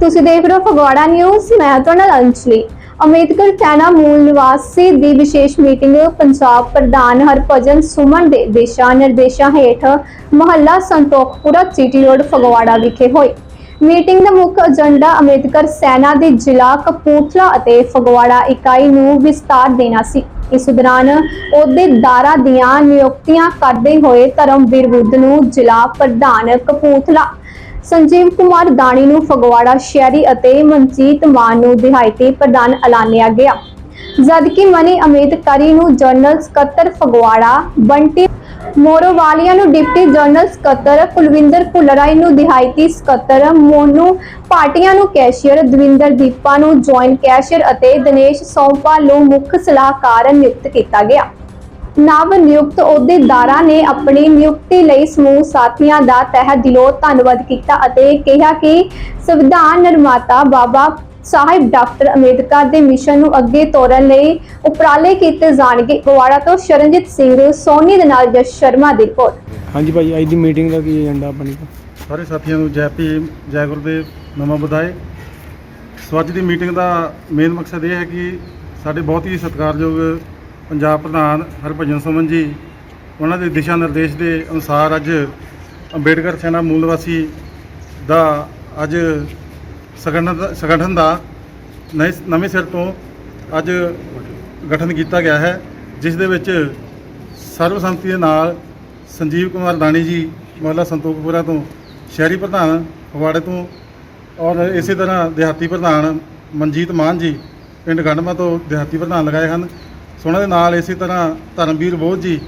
ਤੁਸੀਂ ਦੇਖ ਰਹੇ ਹੋ ਫਗਵਾੜਾ ਨਿਊਜ਼, ਮੈਂ ਤੁਹਾਡਾ ਨਾਲ ਅੰਜਲੀ ਅੰਬੇਦਕਰ ਮੂਲ ਨਿਵਾਸੀ ਦੀ ਵਿਸ਼ੇਸ਼ ਮੀਟਿੰਗ ਪੰਜਾਬ ਪ੍ਰਧਾਨ ਹਰਭਜਨ ਸੁਮਨ ਦੇ ਦਿਸ਼ਾ ਨਿਰਦੇਸ਼ਾਂ ਹੇਠ ਮਹੱਲਾ ਸੰਤੋਖਪੁਰਾ ਸਿਟੀ ਰੋਡ, ਫਗਵਾੜਾ ਵਿਖੇ ਹੋਈ। ਮੀਟਿੰਗ ਦਾ ਮੁੱਖ ਏਜੰਡਾ ਅੰਬੇਦਕਰ ਸੈਨਾ ਦੇ ਜ਼ਿਲ੍ਹਾ ਕਪੂਰਥਲਾ ਅਤੇ ਫਗਵਾੜਾ ਇਕਾਈ ਨੂੰ ਵਿਸਤਾਰ ਦੇਣਾ ਸੀ। ਇਸ ਦੌਰਾਨ ਅਹੁਦੇਦਾਰਾਂ ਦੀਆਂ ਨਿਯੁਕਤੀਆਂ ਕਰਦੇ ਹੋਏ ਧਰਮਵੀਰ ਬੁੱਧ ਨੂੰ ਜ਼ਿਲ੍ਹਾ ਪ੍ਰਧਾਨ ਕਪੂਰਥਲਾ ਸੰਜੀਵ ਕੁਮਾਰ ਦਾਣੀ ਨੂੰ ਫਗਵਾੜਾ ਸ਼ਹਿਰੀ ਅਤੇ ਮਨਜੀਤ ਮਾਨ ਨੂੰ ਦਿਹਾਇਤੀ ਪ੍ਰਧਾਨ ਐਲਾਨਿਆ ਗਿਆ। ਜਦਕਿ ਮਨੀ ਅਮੇਦਕਰੀ ਨੂੰ ਜਨਰਲ ਸਕੱਤਰ ਫਗਵਾੜਾ, ਬੰਟੀ ਮੋਰੋਵਾਲੀਆ ਨੂੰ ਡਿਪਟੀ ਜਨਰਲ ਸਕੱਤਰ, ਕੁਲਵਿੰਦਰ ਕੁਲਰਾਈ ਨੂੰ ਦਿਹਾਇਤੀ ਸਕੱਤਰ, ਮੋਨੂ ਪਾਟੀਆਂ ਨੂੰ ਕੈਸ਼ੀਅਰ, ਦਵਿੰਦਰ ਦੀਪਾ ਨੂੰ ਜੁਆਇੰਟ ਕੈਸ਼ੀਅਰ ਅਤੇ ਦਿਨੇਸ਼ ਸੌਂਪਾ ਨੂੰ ਮੁੱਖ ਸਲਾਹਕਾਰ ਨਿਯੁਕਤ ਕੀਤਾ ਗਿਆ। ਨਵ ਨਿਯੁਕਤ ਅਹੁਦੇਦਾਰਾਂ ਨੇ ਆਪਣੀ ਨਿਯੁਕਤੀ ਲਈ ਸਮੂਹ ਸਾਥੀਆਂ ਦਾ ਤਹਿ ਦਿਲੋਂ ਧੰਨਵਾਦ ਕੀਤਾ ਅਤੇ ਕਿਹਾ ਕਿ ਸੰਵਿਧਾਨ ਨਿਰਮਾਤਾ ਬਾਬਾ ਸਾਹਿਬ ਡਾਕਟਰ ਅੰਬੇਦਕਰ ਦੇ ਮਿਸ਼ਨ ਨੂੰ ਅੱਗੇ ਤੋਰਨ ਲਈ ਉਪਰਾਲੇ ਕੀਤੇ ਜਾਣਗੇ। ਗਵਾੜਾ ਤੋਂ ਸ਼ਰਨਜੀਤ ਸਿੰਘ ਸੋਨੀ ਦੇ ਨਾਲ ਜਸ ਸ਼ਰਮਾ ਦੀ ਰਿਪੋਰਟ। ਹਾਂਜੀ ਭਾਈ ਅੱਜ ਦੀ ਮੀਟਿੰਗ ਦਾ ਕੀ ਏਜੰਡਾ ਆਪਣੀ ਦਾ ਸਾਰੇ ਸਾਥੀਆਂ ਨੂੰ ਜੈ ਭੀਮ ਜੈ ਗੁਰਦੇਵ ਨਵਾਂ ਵਧਾਏ ਸੋ ਅੱਜ ਦੀ ਮੀਟਿੰਗ ਦਾ ਮੇਨ ਮਕਸਦ ਇਹ ਹੈ ਕਿ ਸਾਡੇ ਬਹੁਤ ਹੀ ਸਤਿਕਾਰਯੋਗ ਪੰਜਾਬ ਪ੍ਰਧਾਨ ਹਰਭਜਨ ਸੁਮਨ ਜੀ, ਉਹਨਾਂ ਦੇ ਦਿਸ਼ਾ ਨਿਰਦੇਸ਼ ਦੇ ਅਨੁਸਾਰ ਅੱਜ ਅੰਬੇਡਕਰ ਸੈਨਾ ਮੂਲ ਨਿਵਾਸੀ ਦਾ ਅੱਜ ਸੰਗਠਨ ਦਾ- ਸੰਗਠਨ ਦਾ ਨਵੇਂ ਨਵੇਂ ਸਿਰ ਤੋਂ ਅੱਜ ਗਠਨ ਕੀਤਾ ਗਿਆ ਹੈ, ਜਿਸ ਦੇ ਵਿੱਚ ਸਰਬਸੰਮਤੀ ਦੇ ਨਾਲ ਸੰਜੀਵ ਕੁਮਾਰ ਦਾਣੀ ਜੀ, ਮਹੱਲਾ ਸੰਤੋਖਪੁਰਾ ਤੋਂ, ਸ਼ਹਿਰੀ ਪ੍ਰਧਾਨ ਫਗਵਾੜੇ ਤੋਂ ਔਰ ਇਸੇ ਤਰ੍ਹਾਂ ਦਿਹਾਤੀ ਪ੍ਰਧਾਨ ਮਨਜੀਤ ਮਾਨ ਜੀ, ਪਿੰਡ ਗੰਡਮਾ ਤੋਂ ਦਿਹਾਤੀ ਪ੍ਰਧਾਨ ਲਗਾਏ ਹਨ। ਸੋ ਉਹਨਾਂ ਦੇ ਨਾਲ ਇਸੇ ਤਰ੍ਹਾਂ ਧਰਮਵੀਰ ਬੋਧ ਜੀ,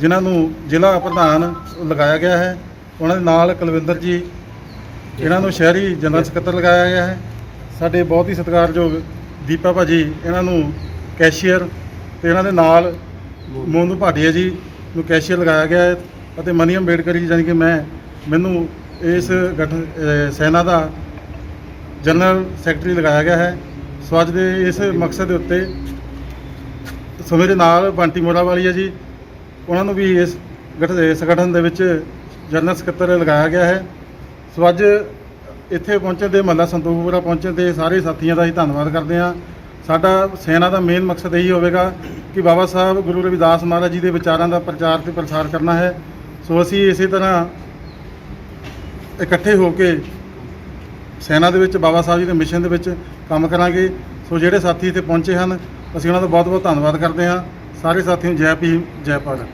ਜਿਨ੍ਹਾਂ ਨੂੰ ਜ਼ਿਲ੍ਹਾ ਪ੍ਰਧਾਨ ਲਗਾਇਆ ਗਿਆ ਹੈ। ਉਹਨਾਂ ਦੇ ਨਾਲ ਕੁਲਵਿੰਦਰ ਜੀ ਇਹਨਾਂ ਨੂੰ ਸ਼ਹਿਰੀ ਜਨਰਲ ਸਕੱਤਰ ਲਗਾਇਆ ਗਿਆ ਹੈ। ਸਾਡੇ ਬਹੁਤ ਹੀ ਸਤਿਕਾਰਯੋਗ ਦੀਪਾ ਭਾਜੀ, ਇਹਨਾਂ ਨੂੰ ਕੈਸ਼ੀਅਰ ਤੇ ਇਹਨਾਂ ਦੇ ਨਾਲ ਮੋਨੂ ਭਾਟੀਆ ਜੀ ਨੂੰ ਕੈਸ਼ੀਅਰ ਲਗਾਇਆ ਗਿਆ ਹੈ ਅਤੇ ਮਨੀ ਅੰਬੇਡਕਰ ਜੀ, ਜਾਣੀ ਕਿ ਮੈਂ, ਮੈਨੂੰ ਇਸ ਗਠਨ ਸੈਨਾ ਦਾ ਜਨਰਲ ਸੈਕਟਰੀ ਲਗਾਇਆ ਗਿਆ ਹੈ। ਸੋ ਅੱਜ ਦੇ ਇਸ ਮਕਸਦ ਦੇ ਉੱਤੇ ਸੋ ਮੇਰੇ ਨਾਲ ਬੰਟੀ ਮੋਰਾ ਵਾਲੀ ਹੈ ਜੀ। ਉਹਨਾਂ ਨੂੰ ਵੀ ਇਸ ਗਠ- ਸੰਗਠਨ ਦੇ ਵਿੱਚ ਜਨਰਲ ਸਕੱਤਰ ਲਗਾਇਆ ਗਿਆ ਹੈ। ਸੋ ਅੱਜ ਇੱਥੇ ਪਹੁੰਚਣ ਦੇ ਮਹੱਲਾ ਸੰਤੋਖਪੁਰਾ ਪਹੁੰਚਣ ਦੇ ਸਾਰੇ ਸਾਥੀਆਂ ਦਾ ਹੀ ਧੰਨਵਾਦ ਕਰਦੇ ਹਾਂ। ਸਾਡਾ ਸੈਨਾ ਦਾ ਮੇਨ ਮਕਸਦ ਇਹੀ ਹੋਵੇਗਾ ਕਿ ਬਾਬਾ ਸਾਹਿਬ ਗੁਰੂ ਰਵਿਦਾਸ ਮਹਾਰਾਜ ਜੀ ਦੇ ਵਿਚਾਰਾਂ ਦਾ ਪ੍ਰਚਾਰ ਤੇ ਪ੍ਰਸਾਰ ਕਰਨਾ ਹੈ। ਸੋ ਅਸੀਂ ਇਸੇ ਤਰ੍ਹਾਂ ਇਕੱਠੇ ਹੋ ਕੇ ਸੈਨਾ ਦੇ ਵਿੱਚ, ਬਾਬਾ ਸਾਹਿਬ ਜੀ ਦੇ ਮਿਸ਼ਨ ਦੇ ਵਿੱਚ ਕੰਮ ਕਰਾਂਗੇ। ਸੋ ਜਿਹੜੇ ਸਾਥੀ ਇੱਥੇ ਪਹੁੰਚੇ ਹਨ ਅਸੀਂ ਉਹਨਾਂ ਦਾ ਬਹੁਤ ਬਹੁਤ ਧੰਨਵਾਦ ਕਰਦੇ ਹਾਂ। ਸਾਰੇ ਸਾਥੀਆਂ ਨੂੰ ਜੈ ਭੀਮ, ਜੈ ਭਾਰਤ।